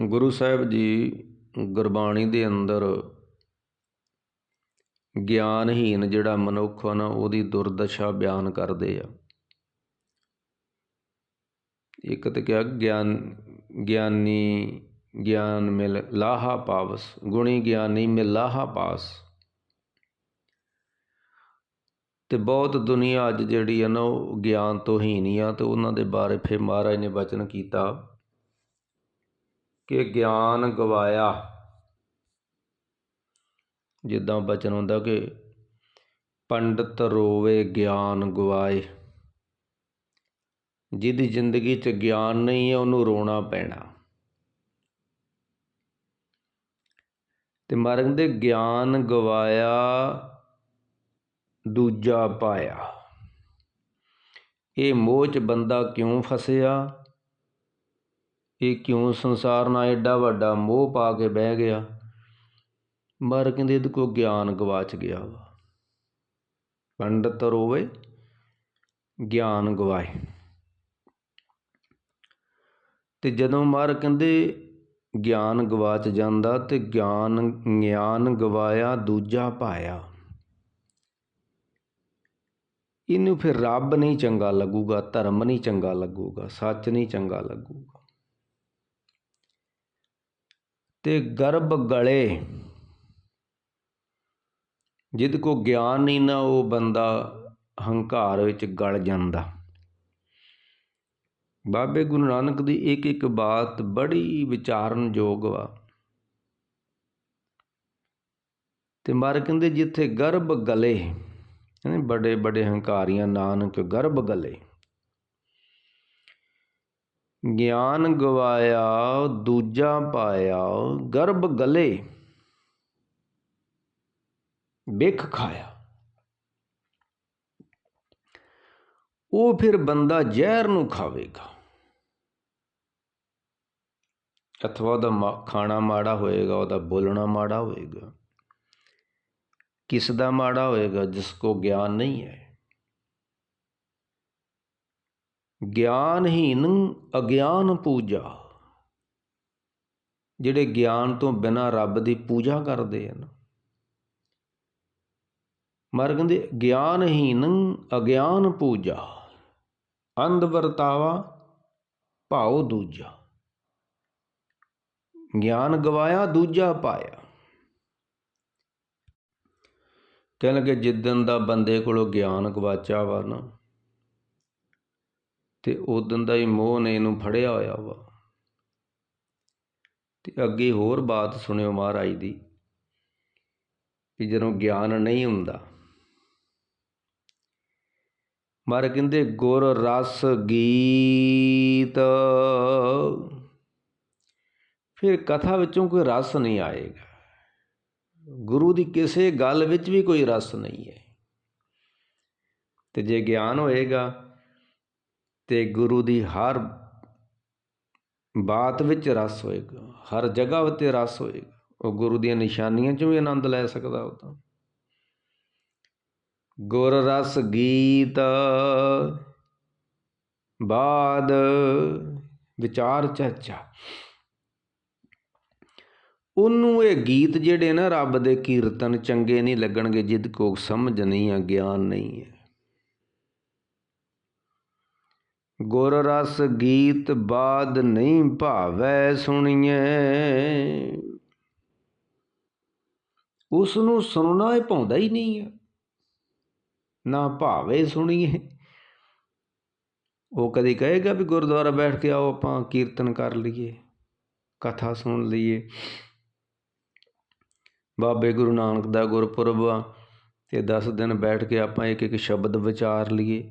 ਗੁਰੂ ਸਾਹਿਬ ਜੀ ਗੁਰਬਾਣੀ ਦੇ ਅੰਦਰ ਗਿਆਨਹੀਨ ਜਿਹੜਾ ਮਨੁੱਖ ਆ ਨਾ, ਉਹਦੀ ਦੁਰਦਸ਼ਾ ਬਿਆਨ ਕਰਦੇ ਆ। ਇੱਕ ਤੇ ਕਿਹਾ, ਗਿਆਨ, ਗਿਆਨੀ, ਗਿਆਨ ਮਿਲ ਲਾਹਾ ਪਾਵਸ, ਗੁਣੀ ਗਿਆਨੀ ਮਿਲ ਲਾਹਾ ਪਾਸ। ਤੇ ਬਹੁਤ ਦੁਨੀਆ ਅੱਜ ਜਿਹੜੀ ਆ ਨਾ, ਉਹ ਗਿਆਨ ਤੋਂ ਹੀਨ ਆ, ਤੇ ਉਹਨਾਂ ਦੇ ਬਾਰੇ ਫਿਰ ਮਹਾਰਾਜ ਨੇ ਬਚਨ ਕੀਤਾ। ਕਿ ਗਿਆਨ ਗਵਾਇਆ। ਜਿੱਦਾਂ ਬਚਨ ਹੁੰਦਾ ਕਿ ਪੰਡਤ ਰੋਵੇ ਗਿਆਨ ਗਵਾਏ। ਜਿਹਦੀ ਜ਼ਿੰਦਗੀ 'ਚ ਗਿਆਨ ਨਹੀਂ ਹੈ, ਉਹਨੂੰ ਰੋਣਾ ਪੈਣਾ। ਤੇ ਮਰਨ ਦੇ ਗਿਆਨ ਗਵਾਇਆ, ਦੂਜਾ ਪਾਇਆ। ਇਹ ਮੋਹ 'ਚ ਬੰਦਾ ਕਿਉਂ ਫਸਿਆ? ਇਹ ਕਿਉਂ ਸੰਸਾਰ ਨਾਲ ਐਡਾ ਵੱਡਾ ਮੋਹ ਪਾ ਕੇ ਬਹਿ ਗਿਆ? ਮਰ ਕਹਿੰਦੇ ਇਹਦੇ ਕੋਲ ਗਿਆਨ ਗਵਾਚ ਗਿਆ ਵਾ। ਪੰਡਤ ਰੋਵੇ, ਗਿਆਨ ਗਵਾਏ। ਤੇ ਜਦੋਂ ਮਰ ਕਹਿੰਦੇ ਗਿਆਨ ਗਵਾਚ ਜਾਂਦਾ ਤੇ ਗਿਆਨ ਗਿਆਨ ਗਵਾਇਆ, ਦੂਜਾ ਪਾਇਆ। ਇਹਨੂੰ ਫਿਰ ਰੱਬ ਨਹੀਂ ਚੰਗਾ ਲੱਗੂਗਾ, ਧਰਮ ਨਹੀਂ ਚੰਗਾ ਲੱਗੂਗਾ, ਸੱਚ ਨਹੀਂ ਚੰਗਾ ਲੱਗੂਗਾ। ਤੇ ਗਰਭ ਗਲੇ। ਜਿਦ ਕੋ ਗਿਆਨ ਨਹੀਂ ਨਾ ਉਹ ਬੰਦਾ ਹੰਕਾਰ ਵਿੱਚ ਗਲ ਜਾਂਦਾ। ਬਾਬੇ ਗੁਰੂ ਨਾਨਕ ਦੀ ਇੱਕ ਇੱਕ ਬਾਤ ਬੜੀ ਵਿਚਾਰਨ ਯੋਗ ਵਾ। ਤੇ ਮਾਰ ਕਹਿੰਦੇ ਜਿੱਥੇ ਗਰਭ ਗਲੇ, ਕਹਿੰਦੇ ਬੜੇ ਬੜੇ ਹੰਕਾਰੀਆਂ ਨਾਨਕ ਗਰਭ ਗਲੇ। ਗਿਆਨ ਗਵਾਇਆ, ਦੂਜਾ ਪਾਇਆ, ਗਰਭ ਗਲੇ ਬਿਖ ਖਾਇਆ। ਉਹ ਫਿਰ ਬੰਦਾ ਜ਼ਹਿਰ ਨੂੰ ਖਾਵੇਗਾ। ਅਥਵਾ ਉਹਦਾ ਖਾਣਾ ਮਾੜਾ ਹੋਏਗਾ, ਉਹਦਾ ਬੋਲਣਾ ਮਾੜਾ ਹੋਏਗਾ। ਕਿਸ ਦਾ ਮਾੜਾ ਹੋਏਗਾ, ਜਿਸ ਕੋ ਗਿਆਨ ਨਹੀਂ ਹੈ। ਗਿਆਨਹੀਨ ਅਗਿਆਨ ਪੂਜਾ। ਜਿਹੜੇ ਗਿਆਨ ਤੋਂ ਬਿਨਾਂ ਰੱਬ ਦੀ ਪੂਜਾ ਕਰਦੇ ਹਨ। ਮਰ ਕਹਿੰਦੇ, ਗਿਆਨਹੀਨ ਅਗਿਆਨ ਪੂਜਾ। ਅੰਧ ਵਰਤਾਵਾ, ਭਾਉ ਦੂਜਾ। ਗਿਆਨ ਗਵਾਇਆ, ਦੂਜਾ ਪਾਇਆ। ਕਹਿਣ ਲੱਗੇ ਜਿੱਦਨ ਦਾ ਬੰਦੇ ਕੋਲੋਂ ਗਿਆਨ ਗਵਾਚਾ ਵਾ ਨਾ ਤੇ ਉਦੋਂ ਦਾ ਹੀ ਮੋਹ ਨੇ ਇਹਨੂੰ ਫੜਿਆ ਹੋਇਆ ਵਾ। ਤੇ ਅੱਗੇ ਹੋਰ ਬਾਤ ਸੁਣਿਓ ਮਹਾਰਾਜ ਦੀ, ਕਿ ਜਦੋਂ ਗਿਆਨ ਨਹੀਂ ਹੁੰਦਾ ਮਹਾਰਾਜ ਕਹਿੰਦੇ, ਗੁਰ ਰਸ ਗੀਤ, ਫਿਰ ਕਥਾ ਵਿੱਚੋਂ ਕੋਈ ਰਸ ਨਹੀਂ ਆਏਗਾ। ਗੁਰੂ ਦੀ ਕਿਸੇ ਗੱਲ ਵਿੱਚ ਵੀ ਕੋਈ ਰਸ ਨਹੀਂ ਹੈ। ਤੇ ਜੇ ਗਿਆਨ ਹੋਏਗਾ ਤੇ ਗੁਰੂ ਦੀ ਹਰ ਬਾਤ ਵਿੱਚ ਰਸ ਹੋਏਗਾ, ਹਰ ਜਗ੍ਹਾ ਉੱਤੇ ਰਸ ਹੋਏਗਾ। ਉਹ ਗੁਰੂ ਦੀਆਂ ਨਿਸ਼ਾਨੀਆਂ 'ਚੋਂ ਵੀ ਆਨੰਦ ਲੈ ਸਕਦਾ ਉਹ ਤਾਂ। ਗੁਰ ਰਸ ਗੀਤ ਬਾਦ ਵਿਚਾਰ ਚਰਚਾ। ਉਹਨੂੰ ਇਹ ਗੀਤ ਜਿਹੜੇ ਨਾ ਰੱਬ ਦੇ ਕੀਰਤਨ ਚੰਗੇ ਨਹੀਂ ਲੱਗਣਗੇ, ਜਿੱਦ ਕੋ ਸਮਝ ਨਹੀਂ ਆ, ਗਿਆਨ ਨਹੀਂ ਹੈ ਗੁਰ ਰਸ ਗੀਤ ਬਾਦ ਨਹੀਂ ਭਾਵੈ ਸੁਣੀਏ ਉਸ ਨੂੰ ਸੁਣਨਾ ਇਹ ਪਾਉਂਦਾ ਹੀ ਨਹੀਂ ਆ। ਨਾ ਭਾਵੇ ਸੁਣੀਏ। ਉਹ ਕਦੇ ਕਹੇਗਾ ਵੀ ਗੁਰਦੁਆਰਾ ਬੈਠ ਕੇ ਆਓ, ਆਪਾਂ ਕੀਰਤਨ ਕਰ ਲਈਏ, ਕਥਾ ਸੁਣ ਲਈਏ। ਬਾਬੇ ਗੁਰੂ ਨਾਨਕ ਦਾ ਗੁਰਪੁਰਬ ਆ, ਤੇ 10 ਦਿਨ ਬੈਠ ਕੇ ਆਪਾਂ ਇੱਕ ਇੱਕ ਸ਼ਬਦ ਵਿਚਾਰ ਲਈਏ।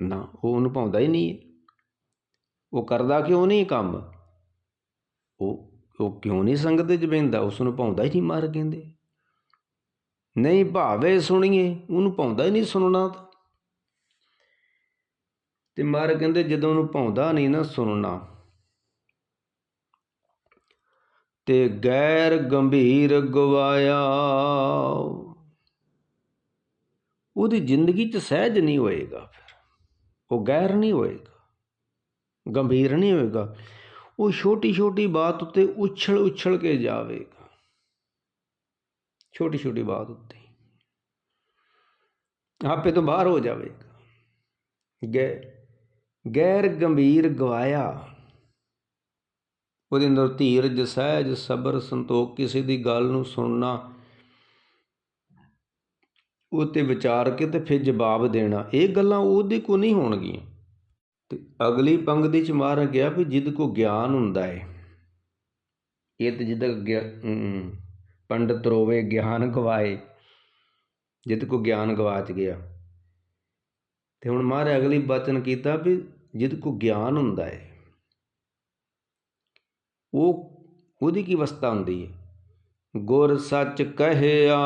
ਨਾ, ਉਹ ਉਹਨੂੰ ਪਾਉਂਦਾ ਹੀ ਨਹੀਂ। ਉਹ ਕਰਦਾ ਕਿਉਂ ਨਹੀਂ ਕੰਮ? ਉਹ ਉਹ ਕਿਉਂ ਨਹੀਂ ਸੰਗਤ ਚ ਬਹਿੰਦਾ ਉਸ ਨੂੰ ਪਾਉਂਦਾ ਹੀ ਨਹੀਂ ਮਾਰ ਕਹਿੰਦੇ। ਨਹੀਂ ਭਾਵੇ ਸੁਣੀਏ, ਉਹਨੂੰ ਪਾਉਂਦਾ ਹੀ ਨਹੀਂ ਸੁਣਨਾ ਤੇ। ਮਾਰ ਕਹਿੰਦੇ ਜਦੋਂ ਉਹਨੂੰ ਪਾਉਂਦਾ ਨਹੀਂ ਨਾ ਸੁਣਨਾ। ਤੇ ਗੈਰ ਗੰਭੀਰ ਗਵਾਇਆ। ਉਹਦੀ ਜ਼ਿੰਦਗੀ 'ਚ ਸਹਿਜ ਨਹੀਂ ਹੋਏਗਾ ਫਿਰ। ਉਹ ਗੈਰ ਨਹੀਂ ਹੋਏਗਾ, ਗੰਭੀਰ ਨਹੀਂ ਹੋਏਗਾ, ਉਹ ਛੋਟੀ ਛੋਟੀ ਬਾਤ ਉੱਤੇ ਉਛਲ ਉਛਲ ਕੇ ਜਾਵੇਗਾ। ਛੋਟੀ ਛੋਟੀ ਬਾਤ ਉੱਤੇ ਆਪੇ ਤੋਂ ਬਾਹਰ ਹੋ ਜਾਵੇਗਾ। ਗੈ ਗੈਰ ਗੰਭੀਰ ਗਵਾਇਆ। ਉਹਦੇ ਅੰਦਰ ਧੀਰਜ, ਸਹਿਜ, ਸਬਰ, ਸੰਤੋਖ, ਕਿਸੇ ਦੀ ਗੱਲ ਨੂੰ ਸੁਣਨਾ ਉਹ ਤੇ ਵਿਚਾਰ ਕੇ ਅਤੇ ਫਿਰ ਜਵਾਬ ਦੇਣਾ। ਇਹ ਗੱਲਾਂ ਉਹਦੇ ਕੋਲ ਨਹੀਂ ਹੋਣਗੀਆਂ। ਅਤੇ ਅਗਲੀ ਪੰਕਤੀ ਚ ਮਹਾਰਾਜ ਗਿਆ ਵੀ ਜਿਹਦੇ ਕੋਲ ਗਿਆਨ ਹੁੰਦਾ ਹੈ ਇਹ ਤੇ ਗਿਆ ਪੰਡਤ ਰੋਵੇ, ਗਿਆਨ ਗਵਾਏ। ਜਿਹਦੇ ਕੋਲ ਗਿਆਨ ਗਵਾਚ ਗਿਆ। ਅਤੇ ਹੁਣ ਮਹਾਰਾਜ ਅਗਲੀ ਬਚਨ ਕੀਤਾ ਵੀ ਜਿਹਦੇ ਕੋਲ ਗਿਆਨ ਹੁੰਦਾ ਹੈ ਉਹ, ਉਹਦੀ ਕੀ ਅਵਸਥਾ ਹੁੰਦੀ ਹੈ ਗੁਰ ਸੱਚ ਕਹਿਆ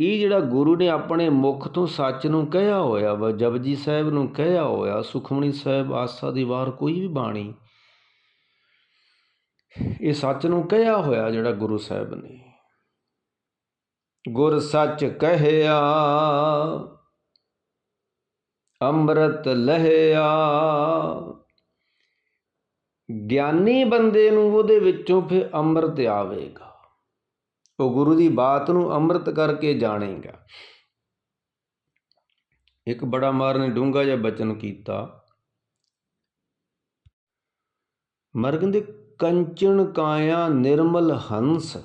ਇਹ ਜਿਹੜਾ ਗੁਰੂ ਨੇ ਆਪਣੇ ਮੁਖ ਤੋਂ ਸੱਚ ਨੂੰ ਕਹਿਆ ਹੋਇਆ ਵਾ, ਜਪਜੀ ਸਾਹਿਬ ਨੂੰ ਕਹਿਆ ਹੋਇਆ ਸੁਖਮਣੀ ਸਾਹਿਬ ਆਸਾ ਦੀ ਵਾਰ ਕੋਈ ਵੀ ਬਾਣੀ, ਇਹ ਸੱਚ ਨੂੰ ਕਹਿਆ ਹੋਇਆ ਜਿਹੜਾ ਗੁਰੂ ਸਾਹਿਬ ਨੇ। ਗੁਰ ਸੱਚ ਕਹਿਆ, ਅੰਮ੍ਰਿਤ ਲਹਿਆ। ਗਿਆਨੀ ਬੰਦੇ ਨੂੰ ਉਹਦੇ ਵਿੱਚੋਂ ਫਿਰ ਅੰਮ੍ਰਿਤ ਆਵੇਗਾ। ਉਹ ਗੁਰੂ ਦੀ ਬਾਤ ਨੂੰ ਅੰਮ੍ਰਿਤ ਕਰਕੇ ਜਾਣੇਗਾ। ਇੱਕ ਬੜਾ ਮਾਰ ਨੇ ਡੂੰਗਾ ਜਿਹਾ ਬਚਨ ਕੀਤਾ। ਮਰਗ ਦੇ ਕੰਚਨ ਕਾਇਆ ਨਿਰਮਲ ਹੰਸ।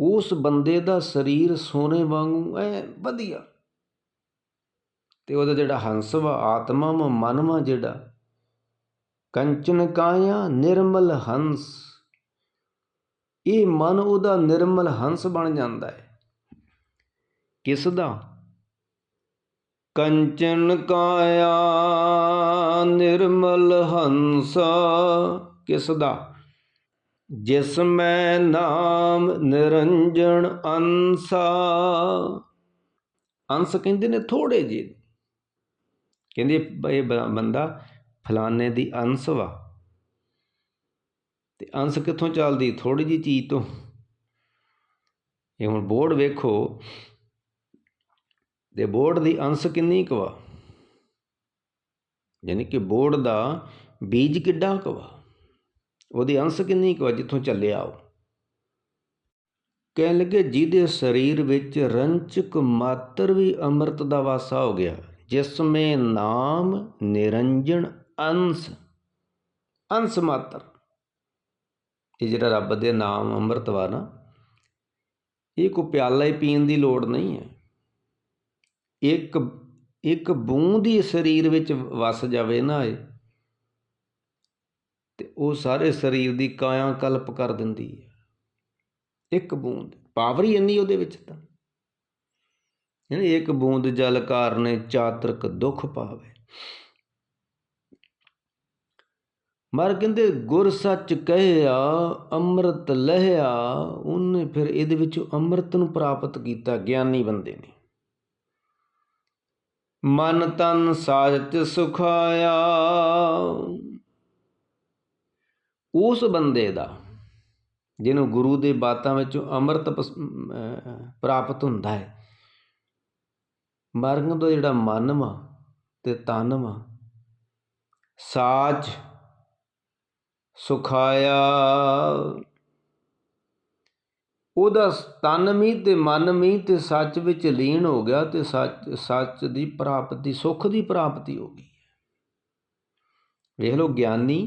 ਉਸ ਬੰਦੇ ਦਾ ਸਰੀਰ ਸੋਨੇ ਵਾਂਗੂ, ਐ ਵਧੀਆ। ਤੇ ਉਹਦਾ ਜਿਹੜਾ ਹੰਸ ਵਾ, ਆਤਮਾ ਵਾ, ਮਨ ਵਾ ਜਿਹੜਾ, ਕੰਚਨ ਕਾਇਆ ਨਿਰਮਲ ਹੰਸ। ਇਹ ਮਨ ਉਹਦਾ ਨਿਰਮਲ ਹੰਸ ਬਣ ਜਾਂਦਾ ਹੈ। ਕਿਸ ਦਾ? ਕੰਚਨ ਕਾਇਆ ਨਿਰਮਲ ਹੰਸ। ਕਿਸ ਦਾ? ਜਿਸ ਮੈਂ ਨਾਮ ਨਿਰੰਜਨ ਅੰਸਾ। ਅੰਸ ਕਹਿੰਦੇ ਨੇ ਥੋੜੇ ਜਿਹੇ। ਕਹਿੰਦੇ ਇਹ ਬੰਦਾ ਫਲਾਣੇ ਦੀ ਅੰਸ ਵਾ। ਅਤੇ ਅੰਸ ਕਿੱਥੋਂ ਚੱਲਦੀ? ਥੋੜ੍ਹੀ ਜਿਹੀ ਚੀਜ਼ ਤੋਂ। ਇਹ ਹੁਣ ਬੋਰਡ ਵੇਖੋ। ਅਤੇ ਬੋਰਡ ਦੀ ਅੰਸ ਕਿੰਨੀ ਕੁ ਵਾ? ਯਾਨੀ ਕਿ ਬੋਰਡ ਦਾ ਬੀਜ ਕਿੱਡਾ ਕੁ ਵਾ? ਉਹਦੀ ਅੰਸ ਕਿੰਨੀ ਕੁ ਵਾ ਜਿੱਥੋਂ ਚੱਲਿਆ ਉਹ? ਕਹਿਣ ਲੱਗੇ, ਜਿਹਦੇ ਸਰੀਰ ਵਿੱਚ ਰੰਚਕ ਮਾਤਰ ਵੀ ਅੰਮ੍ਰਿਤ ਦਾ ਵਾਸਾ ਹੋ ਗਿਆ, ਜਿਸ ਮੇ ਨਾਮ ਨਿਰੰਜਨ ਅੰਸ। ਅੰਸ ਮਾਤਰ। ਇਹ ਜਿਹੜਾ ਰੱਬ ਦੇ ਨਾਮ ਅੰਮ੍ਰਿਤ ਵਾ ਨਾ, ਇਹ ਕੋ ਪਿਆਲਾ ਹੀ ਪੀਣ ਦੀ ਲੋੜ ਨਹੀਂ ਹੈ। ਇੱਕ ਇੱਕ ਬੂੰਦ ਹੀ ਸਰੀਰ ਵਿੱਚ ਵਸ ਜਾਵੇ ਨਾ ਇਹ, ਤੇ ਉਹ ਸਾਰੇ ਸਰੀਰ ਦੀ ਕਾਇਆ ਕਲਪ ਕਰ ਦਿੰਦੀ ਹੈ। ਇੱਕ ਬੂੰਦ, ਪਾਵਰ ਹੀ ਇੰਨੀ ਉਹਦੇ ਵਿੱਚ ਤਾਂ। ਯਾਨੀ ਇੱਕ ਬੂੰਦ ਜਲ ਕਾਰਨੇ ਚਾਤਰਕ ਦੁੱਖ ਪਾਵੇ। ਮਰ ਕਹਿੰਦੇ, ਗੁਰ ਸੱਚ ਕਹਿਆ, ਅੰਮ੍ਰਿਤ ਲਹਿਆ। ਉਹਨੇ ਫਿਰ ਇਹਦੇ ਵਿੱਚ ਅੰਮ੍ਰਿਤ ਨੂੰ ਪ੍ਰਾਪਤ ਕੀਤਾ, ਗਿਆਨੀ ਬੰਦੇ ਨੇ। ਮਨ ਤਨ ਸਾਜਤ ਸੁਖਾਇਆ। ਉਸ ਬੰਦੇ ਦਾ, ਜਿਹਨੂੰ ਗੁਰੂ ਦੇ ਬਾਤਾਂ ਵਿੱਚੋਂ ਅੰਮ੍ਰਿਤ ਪ੍ਰਾਪਤ ਹੁੰਦਾ ਹੈ, ਮਰਨ ਦਾ ਜਿਹੜਾ ਮਨ ਵਾ ਤੇ ਤਨ ਵਾ ਸਾਚ ਸੁਖਾਇਆ। ਉਹਦਾ ਤਨ ਮੀ ਤੇ ਮਨ ਵੀ ਤੇ ਸੱਚ ਵਿੱਚ ਲੀਨ ਹੋ ਗਿਆ ਤੇ ਸੱਚ ਸੱਚ ਦੀ ਪ੍ਰਾਪਤੀ, ਸੁਖ ਦੀ ਪ੍ਰਾਪਤੀ ਹੋ ਗਈ ਵੇਖ ਲਓ ਗਿਆਨੀ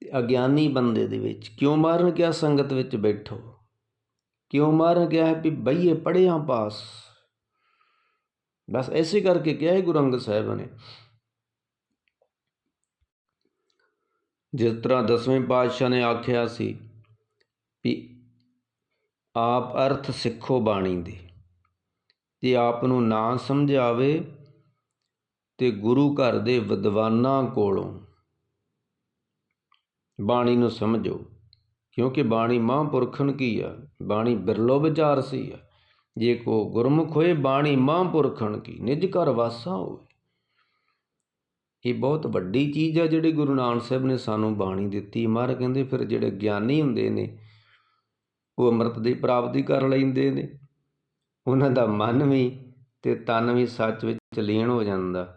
ਤੇ ਅਗਿਆਨੀ ਬੰਦੇ ਦੇ ਵਿੱਚ ਕਿਉਂ ਮਾਰਨ ਕਿਹਾ ਸੰਗਤ ਵਿੱਚ ਬੈਠੋ? ਕਿਉਂ ਮਾਰਨ ਕਿਹਾ ਵੀ ਬਈਏ ਪੜਿਆ ਪਾਸ? ਬਸ ਐਸੇ ਕਰਕੇ ਕਿਹਾ ਹੈ ਗੁਰੂ ਅੰਗਦ ਸਾਹਿਬ ਨੇ ਜਿਸ ਤਰ੍ਹਾਂ ਦਸਵੇਂ ਪਾਤਸ਼ਾਹ ਨੇ ਆਖਿਆ ਸੀ ਵੀ ਆਪ ਅਰਥ ਸਿੱਖੋ ਬਾਣੀ ਦੇ। ਜੇ ਆਪ ਨੂੰ ਨਾ ਸਮਝਾਵੇ ਤੇ ਗੁਰੂ ਘਰ ਦੇ ਵਿਦਵਾਨਾਂ ਕੋਲੋਂ ਬਾਣੀ ਨੂੰ ਸਮਝੋ, ਕਿਉਂਕਿ ਬਾਣੀ ਮਹਾਂਪੁਰਖਨ ਕੀ ਆ? ਬਾਣੀ ਬਿਰਲੋ ਵਿਚਾਰ ਸੀ ਆ। ਜੇ ਕੋ ਗੁਰਮੁਖ ਹੋਏ, ਬਾਣੀ ਮਹਾਂਪੁਰਖਣ ਕੀ? ਨਿਜ ਘਰ ਵਾਸਾ ਹੋਵੇ। ਇਹ ਬਹੁਤ ਵੱਡੀ ਚੀਜ਼ ਆ ਜਿਹੜੀ ਗੁਰੂ ਨਾਨਕ ਸਾਹਿਬ ਨੇ ਸਾਨੂੰ ਬਾਣੀ ਦਿੱਤੀ। ਮਾਰ ਕਹਿੰਦੇ, ਫਿਰ ਜਿਹੜੇ ਗਿਆਨੀ ਹੁੰਦੇ ਨੇ, ਉਹ ਅੰਮ੍ਰਿਤ ਦੀ ਪ੍ਰਾਪਤੀ ਕਰ ਲੈਂਦੇ ਨੇ। ਉਹਨਾਂ ਦਾ ਮਨ ਵੀ ਅਤੇ ਤਨ ਵੀ ਸੱਚ ਵਿੱਚ ਲੀਨ ਹੋ ਜਾਂਦਾ।